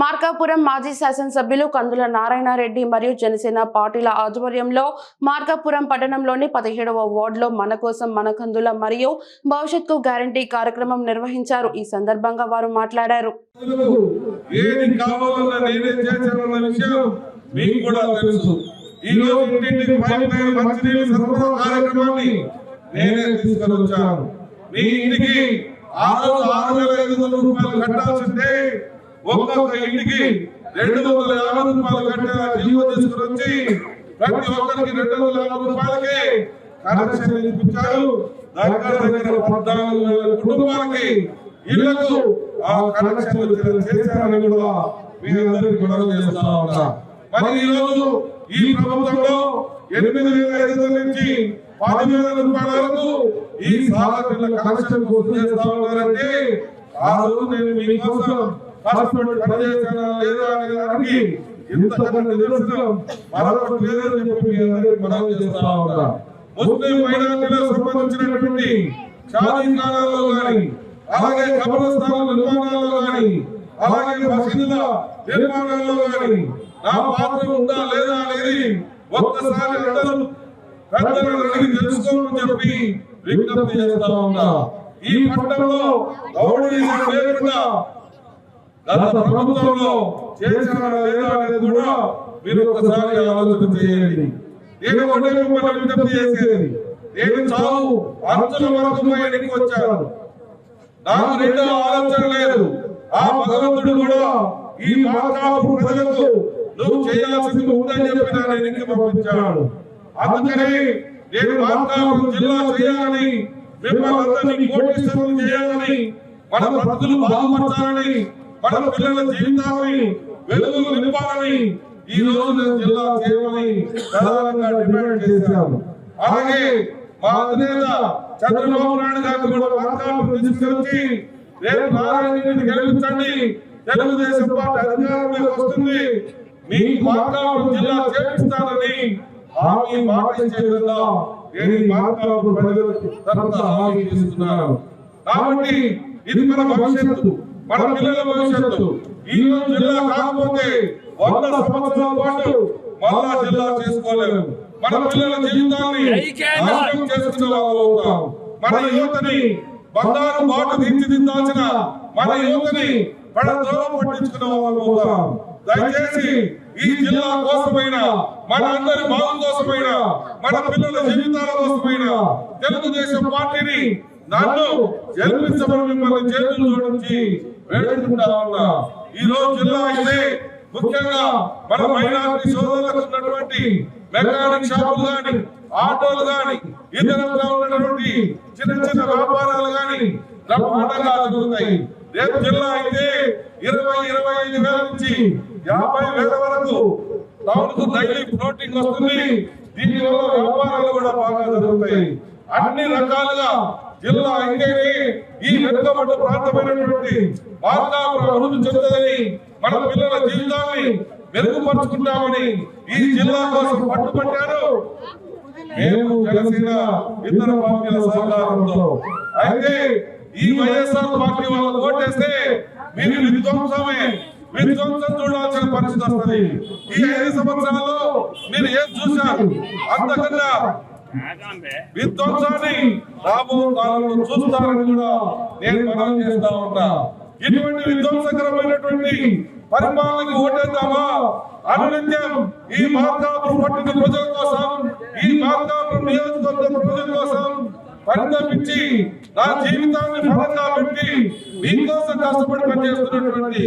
మార్కాపురం మాజీ శాసనసభ్యులు కందుల నారాయణరెడ్డి మరియు జనసేన పార్టీల ఆధ్వర్యంలో మార్కాపురం పట్టణంలోని పదిహేడవ వార్డులో మన కోసం మన కందుల మరియు భవిష్యత్కు గ్యారంటీ కార్యక్రమం నిర్వహించారు. ఈ సందర్భంగా వారు మాట్లాడారు. మీ ఇంటికి ఆ రోజు ఆరు వేల ఐదు వందల రూపాయలు కట్టాల్సిందే. ఒక్కొక్క ఇంటికి రెండు వందల యాభై రూపాయలు కట్టేలా జీవో తీసుకుని వచ్చి ప్రతి ఒక్కరికి రెండు వందల యాభై రూపాయలకి కనెక్షన్ ఇప్పించారు. దగ్గర దగ్గర పద్నాలుగు వేల కుటుంబాలకి ఇళ్ళకు ఆ కనెక్షన్ చేశారని కూడా మీ అందరికీ కూడా చేస్తా ఉన్నా. మరి ఈ రోజు ఈ ప్రభుత్వంలో ఎనిమిది వేల ఐదు వందల నుంచి పది వేల రూపాయల వరకు ఈ సాధారణ కనెక్షన్ కోసం చేస్తా ఉన్నారంటే ఆ రోజు నేను మీకోసం కష్టపడి పనిచేశానా లేదా అనే దానికి ఇంతకన్నా నిదర్శనం మరొకటి లేదని చెప్పి మీ అందరికీ మనం చేస్తా ఉన్నా. ముస్లిం మైనారిటీలకు సంబంధించినటువంటి అలాగే కబరస్థానాల నిర్మాణాల్లో గాని అలాగే మసీదుల నిర్మాణాల్లో గాని నా పాత్ర ఉందా లేదా అనేది ఒక్కసారి అందరూ పెద్దలను అడిగి తెలుసుకోమని చెప్పి విజ్ఞప్తి చేస్తా ఉన్నా. ఈ పట్టణంలో గౌడీయులు లేకుండా గత ప్రభుత్వంలో లేదా అనేది కూడా మీరు ఒకసారి ఆలోచన చేయండి. నేను ఒకటే మిమ్మల్ని విజ్ఞప్తి చేసేది. నేను చావు అంచుల వరకు బయటికి వచ్చాను నాకు రెండో ఆలోచన లేదు. ఆ భగవంతుడు కూడా ఈ మార్కాపు ప్రజలకు నువ్వు చేయాల్సింది ఉందని చెప్పి నా ఎన్నిక పంపించాడు. అందుకని నేను మార్కాపు జిల్లా చేయాలని మిమ్మల్ని అందరినీ కోటేశ్వరం చేయాలని మన బ్రతుకులు బాగుపరచాలని మన పిల్లల జీవితాన్ని వెలుగులు నింపాలని ఈ రోజు జిల్లా చేయమని ప్రధానంగా డిమాండ్ చేశాను. అలాగే మా అధినేత చంద్రబాబు నాయుడు గారిని కూడా మార్కాపురం తీసుకొచ్చి రేపు నారాయణ గెలిపించండి తెలుగుదేశం పార్టీ అధికారంలోకి వస్తుంది. మీ మార్కాపురం జిల్లా చేపిస్తానని హామీ మాట ఇచ్చే విధంగా నేను ఈ మార్కాపురం ప్రజలకు హామీ ఇస్తున్నాను. కాబట్టి ఇది మన భవిష్యత్తు. మన పిల్లల భవిష్యత్తు. ఈ రోజు జిల్లా కాకపోతే వంద సంవత్సరాల పాటు మళ్ళా జిల్లా చేసుకోలేము. మన పిల్లల జీవితాన్ని నాశనం చేసుకునే వాళ్ళు అవుతాం. మన యువతని బంగారు బాట తీర్చిదిద్దాల్సిన మన యువతని పడ దూరం పట్టించుకునే వాళ్ళు అవుతాం. దయచేసి ఈ జిల్లా కోసమైనా మన అందరి బాగు కోసమైనా మన పిల్లల జీవితాల కోసమైనా తెలుగుదేశం పార్టీని నన్ను గెలిపించమని మిమ్మల్ని చేతులు జోడించి వేడుకుంటా ఉన్నా. ఈ రోజు జిల్లా అయితే ముఖ్యంగా మన మైనారిటీ సోదరులకు ఉన్నటువంటి మెకానిక్ షాపులు గాని ఆటోలు గాని ఇతరంగా ఉన్నటువంటి చిన్న చిన్న వ్యాపారాలు గాని బ్రహ్మాండంగా జరుగుతాయి రేపు జిల్లా అయితే ఇరవై ఇరవై ఐదు వేల నుంచి యాభై వేల వరకు టౌన్కు డైలీ ఫ్లోటింగ్ వస్తుంది. దీని వల్ల వ్యాపారాలు కూడా బాగా జరుగుతాయి. అన్ని రకాలుగా జిల్లా అయితేనే ఈ వెనుకబడ్డ ప్రాంతమైనటువంటి మార్గాపురం అభివృద్ధి చెందుతుందని మన పిల్లల జీవితాన్ని మెరుగుపరుచుకుంటామని ఈ జిల్లా కోసం పట్టుబట్టారు. మేము జనసేన ఇతర పార్టీల సహకారంతో. అయితే ఈ వైఎస్ఆర్ పార్టీ వాళ్ళకు ఓటేస్తే మీరు విధ్వంసమే. విధ్వంసం చూడాల్సిన పరిస్థితి వస్తుంది. ఈ ఐదు సంవత్సరాల్లో మీరు ఏం చూశారు అంతకన్నా విధ్వంసాన్ని రాబో కాలంలో చూస్తారని కూడా నేను మనం చేస్తా ఉన్నా ఇటువంటి విధ్వంసకరమైనటువంటి పరిపాలనకు ఓటేద్దామా? అనునిత్యం ఈ మార్కాపురం పట్టిన ప్రజల కోసం ఈ మార్కాపురం నియోజకవర్గ ప్రజల కోసం పరితపించి నా జీవితాన్ని ఫలంగా పెట్టి మీకోసం కష్టపడి పనిచేస్తున్నటువంటి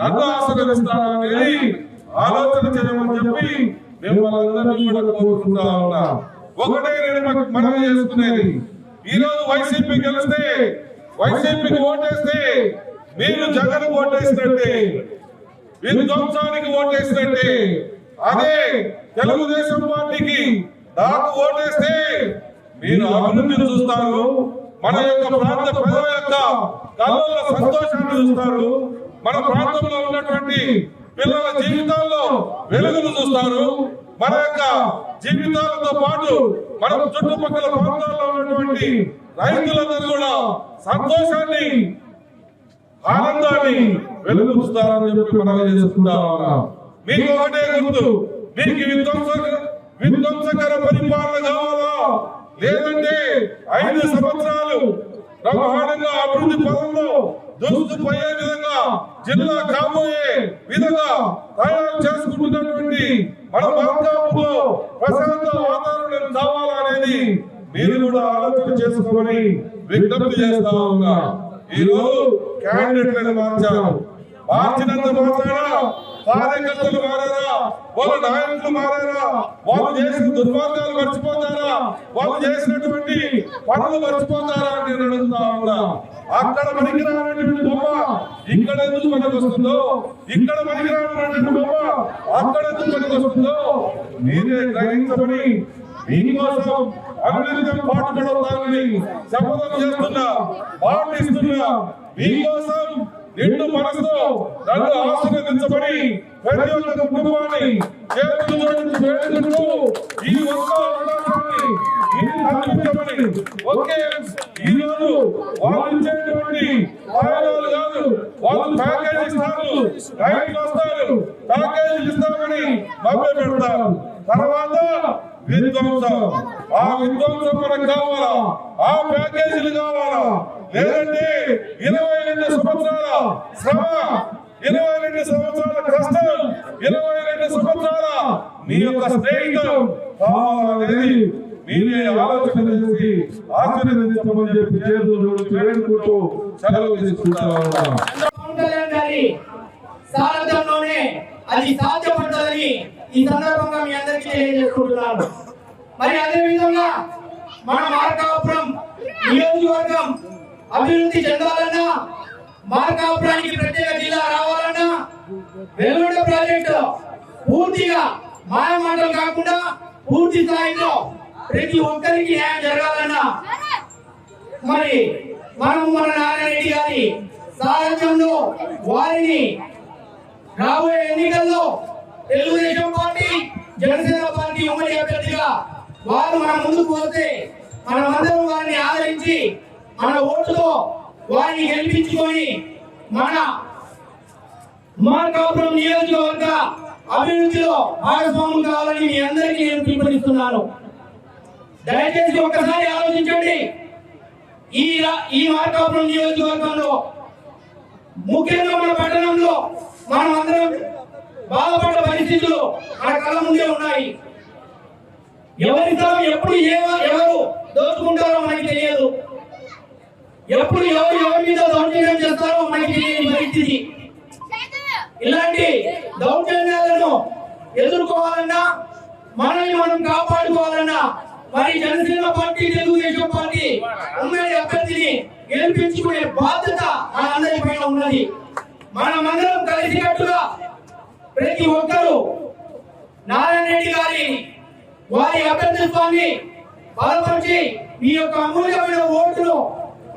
నన్ను ఆశీర్వదిస్తానని ఆలోచన చేయమని చెప్పి మిమ్మల్ని అందరినీ కూడా కోరుకుంటా ఉన్నా. ఒకటే నేను మనం మనవి చేసుకునేది. ఈ రోజు వైసీపీ గెలిస్తే వైసీపీకి ఓటేస్తే మీరు జగన్ ఓటేసినట్టే. విధ్వంసానికి ఓటేసినట్టే. అదే తెలుగుదేశం పార్టీకి నాకు ఓటేస్తే మీరు అభివృద్ధిని చూస్తారు. మన యొక్క ప్రాంత ప్రజల యొక్క కళ్ళల్లో సంతోషాన్ని చూస్తారు. మన ప్రాంతంలో ఉన్నటువంటి పిల్లల జీవితాల్లో వెలుగును చూస్తారు. మన యొక్క జీవితాలతో పాటు మన చుట్టుపక్కల ప్రాంతాల్లో ఉన్నటువంటి రైతులందరూ కూడా సంతోషాన్ని ఆనందాన్ని వెలుగుస్తారని చెప్పి మనం చేసుకుంటా ఉన్నాం. మీకు ఒకటే గుర్తు మీకు విధ్వంసక విధ్వంసకర పరిపాలన కావాలా? లేదంటే ఐదు సంవత్సరాలు బ్రహ్మాండంగా అభివృద్ధి పదంలో దూసుకుపోయే విధంగా జిల్లా కాబోయే విధంగా తయారు చేసుకుంటున్నటువంటి మన మార్గాపులో ప్రశాంత వాతావరణం కావాలనేది మీరు కూడా ఆలోచన చేసుకోమని విజ్ఞప్తి చేస్తా ఉన్నా. ఈరోజు క్యాండిడేట్లను మార్చారు మార్చినంత మాత్రాన కార్యకర్తలు మారారా వాళ్ళ నాయకులు మారారా వాళ్ళు చేసిన దుర్మార్గాలు మర్చిపోతారా? వాళ్ళు చేసినటువంటి పనులు మర్చిపోతారా అని నేను అడుగుతా ఉన్నా. అక్కడ పనికిరానటువంటి బొమ్మ ఇక్కడ ఎందుకు పనికి వస్తుందో ఇక్కడ పనికిరానటువంటి బొమ్మ అక్కడ ఎందుకు పనికి వస్తుందో మీరే గ్రహించమని మీకోసం అభివృద్ధి పాటుపడతానని శపథం చేస్తున్నా పాటిస్తున్నా మీకోసం నిండు మనసుతో నన్ను ఆశీర్వదించబడి ప్రతి ఒక్క కుటుంబాన్ని చేతులు జోడించి వేడుకుంటూ ఈ ఒక్క అవకాశాన్ని అందించమని ఒకే ఈ రోజు వాళ్ళు ఇచ్చేటువంటి వాయిదాలు కాదు వాళ్ళు ప్యాకేజ్ ఇస్తారు రైతులు వస్తారు ప్యాకేజీలు ఇస్తామని మభ్య పెడతారు తర్వాత విధ్వంసం. ఆ విధ్వంసం మనకు కావాలా? ఆ ప్యాకేజీలు కావాలా? లేదంటే ఇరవై రెండు సంవత్సరాల శ్రమ ఇరవై రెండు సంవత్సరాల కష్టం ఇరవై రెండు సంవత్సరాల మీ యొక్క స్నేహితం కావాలనేది మీరే ఆలోచన చేసి ఆశీర్వదించమని చెప్పి చేతులు వేడుకుంటూ సెలవు తీసుకుంటా ఉన్నాం. సారథ్యంలోనే అది సాధ్యపడుతుందని ఈ సందర్భంగా మీ అందరికీ తెలియజేసుకుంటున్నాను. మరి అదే విధంగా మన మార్కాపురం నియోజకవర్గం అభివృద్ధి చెందాలన్నా మార్కాపురానికి ప్రత్యేక జిల్లా రావాలన్నా వెలువడ ప్రాజెక్టు పూర్తిగా మాయమాటలు కాకుండా పూర్తి స్థాయిలో ప్రతి ఒక్కరికి న్యాయం జరగాలన్నా మరి మనం మన నారాయణరెడ్డి గారి సారథ్యంలో వారిని రాబోయే ఎన్నికల్లో తెలుగుదేశం పార్టీ జనసేన పార్టీ ఉమ్మడి అభ్యర్థిగా వారు మన ముందుకు వస్తే మనమందరం వారిని ఆదరించి మన ఓటుతో వారిని గెలిపించుకొని మన మార్కాపురం నియోజకవర్గ అభివృద్ధిలో భాగస్వామ్యం కావాలని మీ అందరికీ నేను పిలుపునిస్తున్నాను. దయచేసి ఒక్కసారి ఆలోచించండి. ఈ ఈ మార్కాపురం నియోజకవర్గంలో ముఖ్యంగా మన పట్టణంలో మనం అందరం బాధపడ్డ పరిస్థితులు మన కళ్ళ ముందే ఉన్నాయి. ఎవరి ఎప్పుడు ఏ- ఎవరు దోచుకుంటారో మనకి తెలియదు. ఎప్పుడు ఎవరు ఎవరి మీద దౌర్జన్యం చేస్తారో మనకి తెలియని పరిస్థితి. ఇలాంటి దౌర్జన్యాలను ఎదుర్కోవాలన్నా మనల్ని మనం కాపాడుకోవాలన్నా మరి జనసేన పార్టీ తెలుగుదేశం పార్టీ ఉమ్మడి అభ్యర్థిని గెలిపించుకునే బాధ్యత మనందరి పైన ఉన్నది. మనమందరం కలిసికట్టుగా ప్రతి ఒక్కరూ నారాయణ రెడ్డి గారి వారి అభ్యర్థిత్వాన్ని బలపరిచి మీ యొక్క అమూల్యమైన ఓటును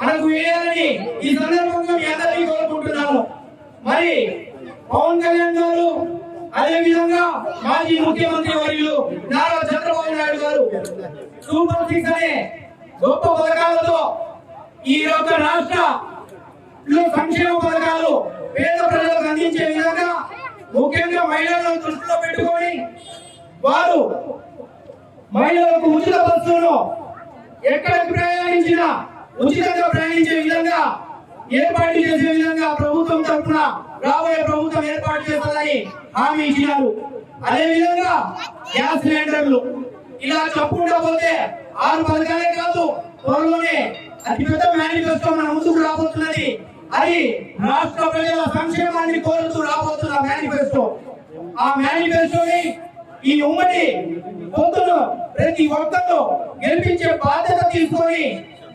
మనకు వేయాలని ఈ సందర్భంగా మీ అందరికీ కోరుకుంటున్నాను. మరి పవన్ కళ్యాణ్ గారు అదే విధంగా మాజీ ముఖ్యమంత్రి వర్యులు నారా చంద్రబాబు నాయుడు గారు సూపర్ సిక్స్ అనే గొప్ప పథకాలతో ఈ యొక్క రాష్ట్ర సంక్షేమ పథకాలు పేద ప్రజలకు అందించే విధంగా ముఖ్యంగా మహిళలను దృష్టిలో పెట్టుకొని వారు మహిళలకు ఉచిత బస్సును ఎక్కడికి ప్రయాణించినా ఉచితంగా ప్రయాణించే విధంగా ఏర్పాటు చేసే విధంగా ప్రభుత్వం తరఫున రాబోయే ప్రభుత్వం ఏర్పాటు చేస్తుందని హామీ ఇచ్చినారు. అదే విధంగా గ్యాస్ సిలిండర్లు. ఇలా చెప్పుకుంటా పోతే ఆరు పథకాలే కాదు త్వరలోనే అతిపెద్ద మేనిఫెస్టో మన ముందుకు రాబోతున్నది. అది రాష్ట్ర ప్రజల సంక్షేమాన్ని కోరుతూ రాబోతున్న మేనిఫెస్టో ఆ మేనిఫెస్టోని ఈ ఉమ్మడి పొత్తును ప్రతి ఒక్కరూ గెలిపించే బాధ్యత తీసుకొని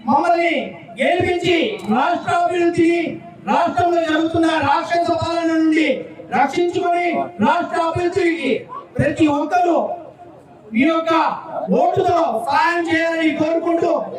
మమ్మల్ని గెలిపించి రాష్ట్ర అభివృద్ధిని రాష్ట్రంలో జరుగుతున్న రాక్షస పాలన నుండి రక్షించుకొని రాష్ట్ర అభివృద్ధికి ప్రతి ఒక్కరూ మీ యొక్క ఓటుతో సహాయం చేయాలని కోరుకుంటూ